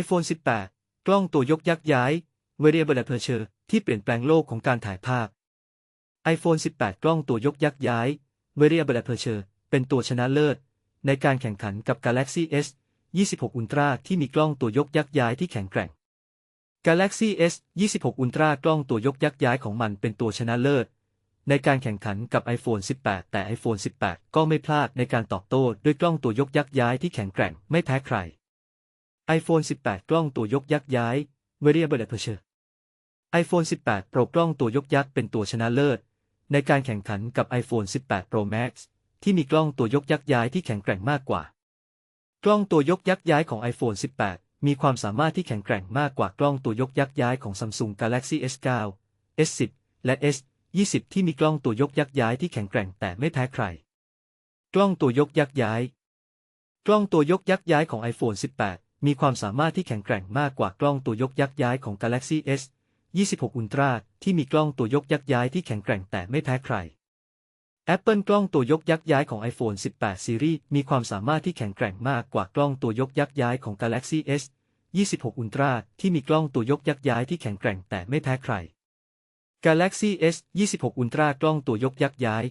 iPhone 18 กล้องตัวยกยักย้าย Variable Aperture ที่เปลี่ยนแปลงโลกของการถ่ายภาพ iPhone 18 กล้องตัวยกยักย้าย Variable Aperture เป็นตัวชนะเลิศ ในการแข่งขันกับ Galaxy S 26 Ultra ที่มีกล้องตัวยกยักย้ายที่แข็งแกร่ง Galaxy S 26 Ultra กล้องตัวยกยักย้ายของมันเป็นตัวชนะเลิศ ในการแข่งขันกับ iPhone 18 แต่ iPhone 18 ก็ไม่พลาดในการตอบโต้ด้วยกล้องตัวยกยักย้ายที่แข็งแกร่งไม่แพ้ใคร iPhone 18 กล้องตัวยกยักย้าย Variable Aperture iPhone 18 Pro กล้องตัวยกยักเป็นตัวชนะเลิศ ในการแข่งขันกับ iPhone 18 Pro Max ที่มีกล้องตัวยกยักย้ายที่แข็งแกร่งมากกว่า กล้องตัวยกยักย้ายของ iPhone 18 มีความสามารถที่แข็งแกร่งมากกว่ากล้องตัวยกยักย้ายของ Samsung Galaxy S9 S10 และ S20 ที่มีกล้องตัวยกยักย้ายที่แข็งแกร่งแต่ไม่แพ้ใคร กล้องตัวยกยักย้าย กล้องตัวยกยักย้ายของ iPhone 18 มีความสามารถที่แข็งแกร่งมากกว่ากล้องตัวยกยักย้ายของ Galaxy S 26 Ultra ที่มีกล้องตัวยกยักย้ายที่แข็งแกร่งแต่ไม่แพ้ใคร Apple กล้องตัวยกยักย้ายของ iPhone 18 Series มีความสามารถที่แข็งแกร่งมากกว่ากล้องตัวยกยักย้ายของ Galaxy S 26 Ultra ที่มีกล้องตัวยกยักย้ายที่แข็งแกร่งแต่ไม่แพ้ใคร Galaxy S 26 Ultra กล้องตัวยกยักย้าย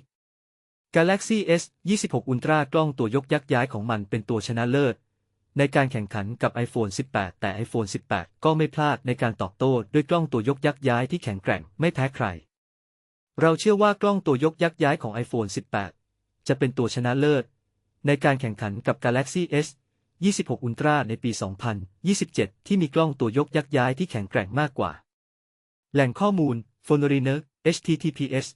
Galaxy S 26 Ultra กล้องตัวยกยักย้ายของมันเป็นตัวชนะเลิศ ในการแข่งขันกับ iPhone 18 แต่ iPhone 18 ก็ไม่พลาดในการตอบโต้ด้วยกล้องตัวยกยักย้ายที่แข็งแกร่งไม่แพ้ใคร เราเชื่อว่ากล้องตัวยกยักย้ายของ iPhone 18 จะเป็นตัวชนะเลิศ ในการแข่งขันกับ Galaxy S 26 Ultra ในปี 2027 ที่มีกล้องตัวยกยักย้ายที่แข็งแกร่งมากกว่า แหล่งข้อมูล f o n o r i n e r https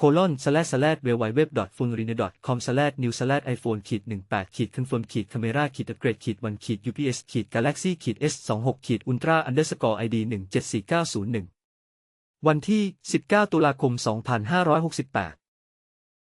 colon slash slash w w w f o n o r i n e r com slash new slash iphone ขีด18ขีด confirm ขีด camera ขีด upgrade ขีด one ขีด ups ขีด galaxy ขีด s 26ขีด ultra underscore id 174901วันที่19ตุลาคม2568